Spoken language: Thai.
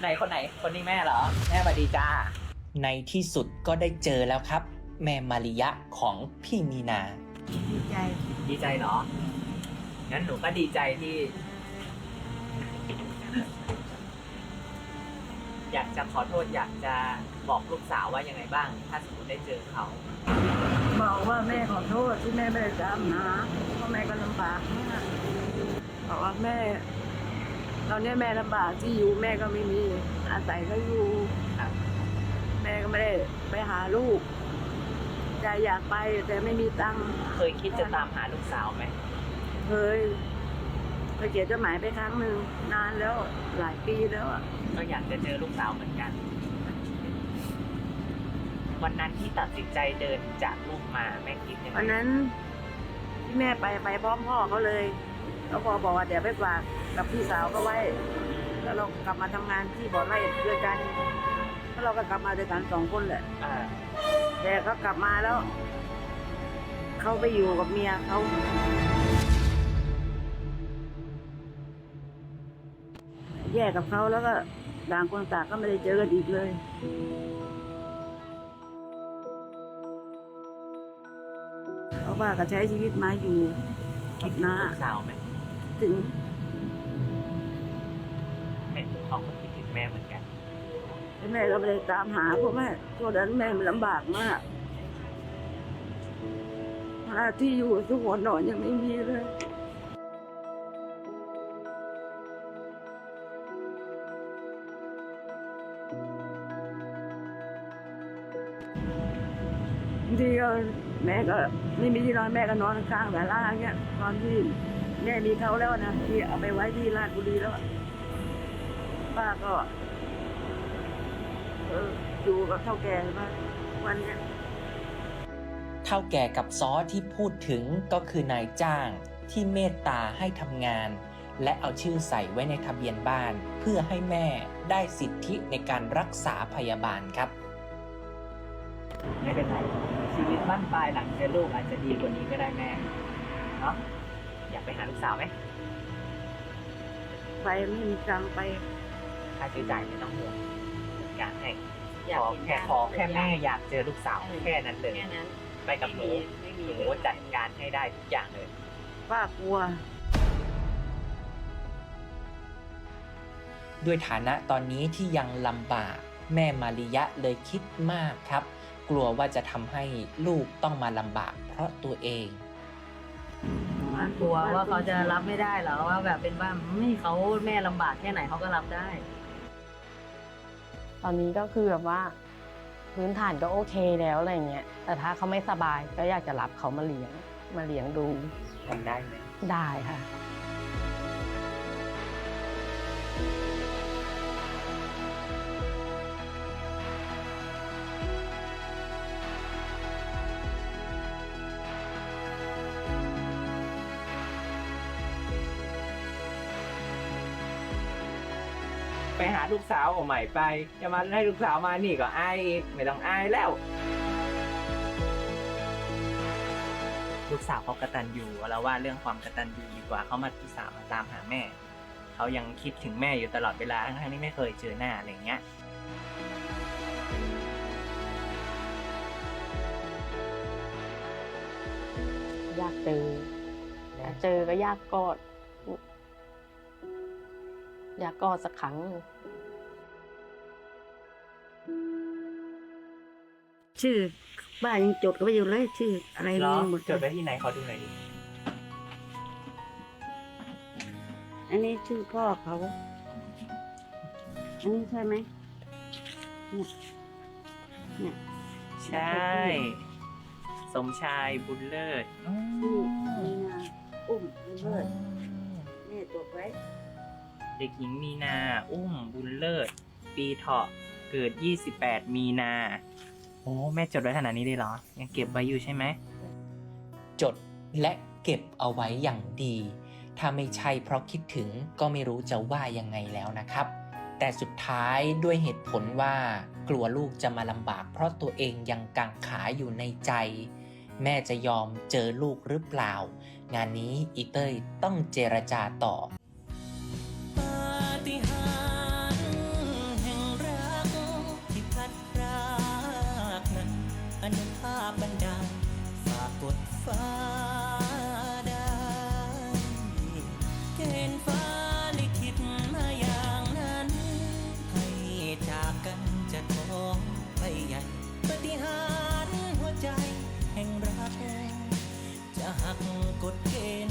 ไหนคนไหนคนนี้แม่เหรอ แม่สวัสดีจ้า ในที่สุดก็ได้เจอแล้วครับ แม่มาริยะของพี่มีนา ดีใจ ดีใจเหรอ งั้นหนูก็ดีใจที่ อยากจะขอโทษอยากจะบอกลูกสาวว่ายังไงบ้าง ถ้าสมมติได้เจอเขา บอกว่าแม่ขอโทษที่แม่ไม่ได้ตามหาเพราะแม่ก็ลำบากมากบอกว่าแม่ ตอนนี้แม่ลำบากที่อยู่แม่ก็ไม่มีอาศัยก็อยู่ครับแม่ก็ไม่ได้ไปหาลูกใจอยากไปแต่ไม่มีตังค์เคยคิดจะตามหาลูกสาวไหมเคยไปเขียนจดหมายไปครั้งหนึ่งนานแล้วหลายปีแล้วอะก็อยากจะเจอลูกสาวเหมือนกัน วันนั้นที่ตัดสินใจเดินจากลูกมาแม่คิดยังไงวันนั้นที่แม่ไปไปพร้อมพ่อเขาเลยแล้วพ่อบอกว่าเดี๋ยวไปฝาก กับพี่สาวก็ไว้ แล้วเรากลับมาทำงานที่บ่อไร่ด้วยกันแล้วเราก็กลับมาด้วยกันสองคนแหละอ่าแต่เขากลับมาแล้วเขาไปอยู่กับเมียเขาแยกกับเขาแล้วก็ต่างคนต่างก็ไม่ได้เจอกันอีกเลยเพราะว่าก็ใช้ชีวิตมาอยู่กิบหน้าลูกสาวไหมถึง เห็นเขาก็คิดถึงแม่เหมือนกัน แม่ก็ไม่ได้ตามหาเพราะแม่ตอนนั้นแม่มันลำบากมากหาที่อยู่ทุกหัวนอนยังไม่มีเลยทีก็แม่ก็ไม่มีที่นอนแม่ก็นอนข้างแต่ล่างเนี่ยตอนที่แม่มีเขาแล้วนะที่เอาไปไว้ที่ราชบุรีแล้ว ป้าก็เอออยู่กับเท่าแก่มาวันเนี้ยเท่าแก่กับซอที่พูดถึงก็คือนายจ้างที่เมตตาให้ทำงาน และเอาชื่อใส่ไว้ในทะเบียนบ้าน เพื่อให้แม่ได้สิทธิในการรักษาพยาบาลครับ ไม่เป็นไร ชีวิตบ้านปลายหลังเจอลูกอาจจะดีกว่านี้ก็ได้แม่เนาะอยากไปหาลูกสาวไหมไปไม่มีตังค์ไป ค่าใช้จ่ายไม่ต้องห่วงจัดการให้อยากขอเห็นแค่หน้าขอแค่ลูกแม่อยากเจอลูกสาวเออแค่นั้นเลยแค่นั้นไปกับหนูไม่มีหนูเลยจัดการให้ได้ทุกอย่างเลย ป้ากลัว ด้วยฐานะตอนนี้ที่ยังลำบาก แม่มาริยะเลยคิดมากครับ กลัวว่าจะทำให้ลูกต้องมาลำบากเพราะตัวเอง กลัวว่าเขาจะรับไม่ได้เหรอว่าแบบเป็นว่าไม่เขาแม่ลำบากแค่ไหนเขาก็รับได้ ตอนนี้ก็คือแบบว่า พื้นฐานก็โอเคแล้วอะไรเงี้ย แต่ถ้าเขาไม่สบายก็อยากจะรับเขามาเลี้ยงมาเลี้ยงดูทำได้ไหมได้ค่ะ ไปหาลูกสาวของใหม่ไปจะมาให้ลูกสาวมานี่ก็อายอีกไม่ต้องอายแล้ว ลูกสาวเขากระตันอยู่แล้วว่าเรื่องความกระตันอยู่ดีกว่าเขามาที่สามมาตามหาแม่ เขายังคิดถึงแม่อยู่ตลอดเวลาทั้งที่ไม่เคยเจอหน้าอะไรเงี้ยยากเจอเจอก็ยากกอด ยากกอดสักครั้ง ชื่อป้ายังจดก็ไปอยู่เลยชื่ออะไรเหรอมีหมดจดไว้ที่ไหนขอดูหน่อยดิอันนี้ชื่อพ่อเขา อันนี้ใช่ไหมเนี่ยเนี่ยใช่ สมชายบุญเลิศชื่อมีนาอุ้มเลิศแม่จดไว้ เด็กหญิงมีนา อุ้มบุญเลิศ ปีเถาะเกิด 28 มีนา โอ้แม่จดไว้ขนาดนี้เลยเหรอ ยังเก็บไว้อยู่ใช่ไหม จดและเก็บเอาไว้อย่างดี ถ้าไม่ใช่เพราะคิดถึงก็ไม่รู้จะว่ายังไงแล้วนะครับ แต่สุดท้ายด้วยเหตุผลว่ากลัวลูกจะมาลำบาก เพราะตัวเองยังกังขาอยู่ในใจ แม่จะยอมเจอลูกหรือเปล่า งานนี้อีเต้ยต้องเจรจาต่อ một bên